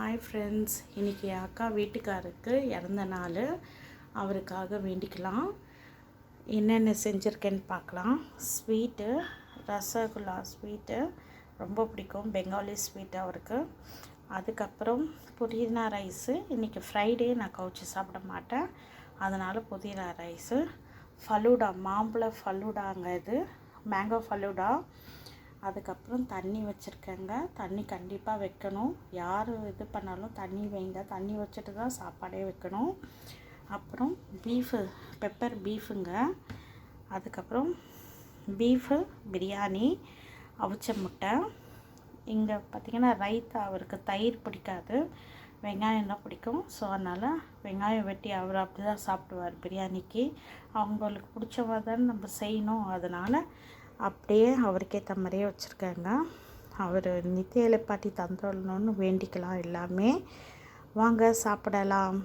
Hi friends இன்றைக்கி என் அக்கா வீட்டுக்காருக்கு இறந்த நாள். அவருக்காக வேண்டிக்கலாம். என்னென்ன செஞ்சுருக்கேன்னு பார்க்கலாம். ஸ்வீட்டு ரசகுல்லா ஸ்வீட்டு ரொம்ப பிடிக்கும். பெங்காலி ஸ்வீட் அவருக்கு. அதுக்கப்புறம் புதினா ரைஸு இன்றைக்கி ஃப்ரைடே நான் கவுச்சி சாப்பிட மாட்டேன். அதனால் புதினா ரைஸு ஃபலூடா மாம்பழ ஃபலூடாங்க இது. மேங்கோ ஃபலூடா அதுக்கப்புறம் தண்ணி வச்சுருக்கேங்க. தண்ணி கண்டிப்பாக வைக்கணும். யார் இது பண்ணாலும் தண்ணி வைங்க. தண்ணி வச்சுட்டு தான் சாப்பாடே வைக்கணும். அப்புறம் பீஃபு பெப்பர் பீஃபுங்க அதுக்கப்புறம் பீஃபு பிரியாணி அவிச்ச முட்டை. இங்கே பார்த்திங்கன்னா ரைத்தா அவருக்கு தயிர் பிடிக்காது. வெங்காயம் தான் பிடிக்கும். ஸோ அதனால் வெங்காயம் வெட்டி அவர் அப்படி தான் சாப்பிடுவார் பிரியாணிக்கு. அவங்களுக்கு பிடிச்ச மாதிரி தான் நம்ம செய்யணும். அதனால் அப்படியே அவருக்கேற்ற மாதிரியே வச்சுருக்கேங்க. அவர் நித்திய பாட்டி தந்துடணும்னு வேண்டிக்கலாம் எல்லாமே. வாங்க சாப்பிடலாம்.